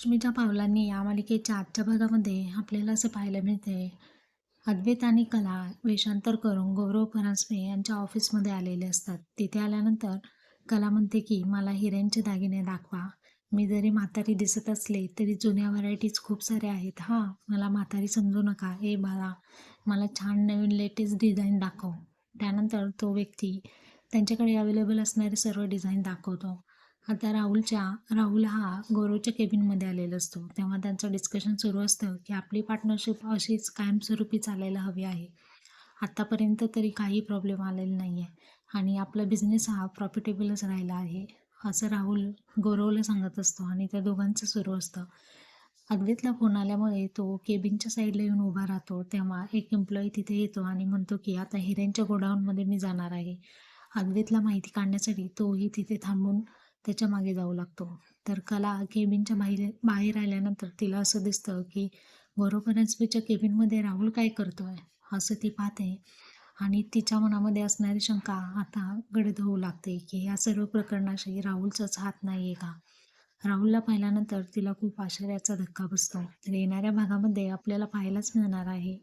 लक्ष्मीच्या पावलांनी या मालिकेच्या आजच्या भागामध्ये आपल्याला असं पाहायला मिळते अद्वैत आणि कला वेषांतर करून गौरव परांजपे यांच्या ऑफिसमध्ये आलेले असतात. तिथे आल्यानंतर कला म्हणते की मला हिऱ्यांचे दागिने दाखवा. मी जरी म्हातारी दिसत असले तरी जुन्या व्हरायटीज खूप साऱ्या आहेत. हां मला म्हातारी समजू नका. ए बाळा मला छान नवीन लेटेस्ट डिझाईन दाखव. त्यानंतर तो व्यक्ती त्यांच्याकडे अवेलेबल असणारे सर्व डिझाईन दाखवतो. आता राहुलच्या राहुल हा गौरवच्या केबिनमध्ये आलेला असतो. तेव्हा त्यांचं डिस्कशन सुरू असतं की आपली पार्टनरशिप अशीच कायमस्वरूपी चालायला हवी आहे. आत्तापर्यंत तरी काही प्रॉब्लेम आलेला नाही आहे आणि आपला बिझनेस हा प्रॉफिटेबलच राहिला आहे असं राहुल गौरवला सांगत असतो आणि त्या दोघांचं सुरू असतं. अद्वैतला फोन आल्यामुळे तो केबिनच्या साईडला येऊन उभा राहतो. तेव्हा एक एम्प्लॉई तिथे येतो आणि म्हणतो की आता हिऱ्यांच्या गोडाऊनमध्ये मी जाणार आहे. अद्वैतला माहिती काढण्यासाठी तोही तिथे थांबून त्याच्यामागे जाऊ लागतो. तर कला केबिनच्या बाहेर बाहेर आल्यानंतर तिला असं दिसतं की गौरव परांजपेच्या केबिनमध्ये राहुल काय करतो आहे असं ती पाहते. आणि तिच्या मनामध्ये असणारी शंका आता गडद होऊ लागते की या सर्व प्रकरणाशी राहुलचाच हात नाही आहे का? राहुलला पाहिल्यानंतर तिला खूप आश्चर्याचा धक्का बसतो. तर येणाऱ्या भागामध्ये आपल्याला पाहायलाच मिळणार आहे.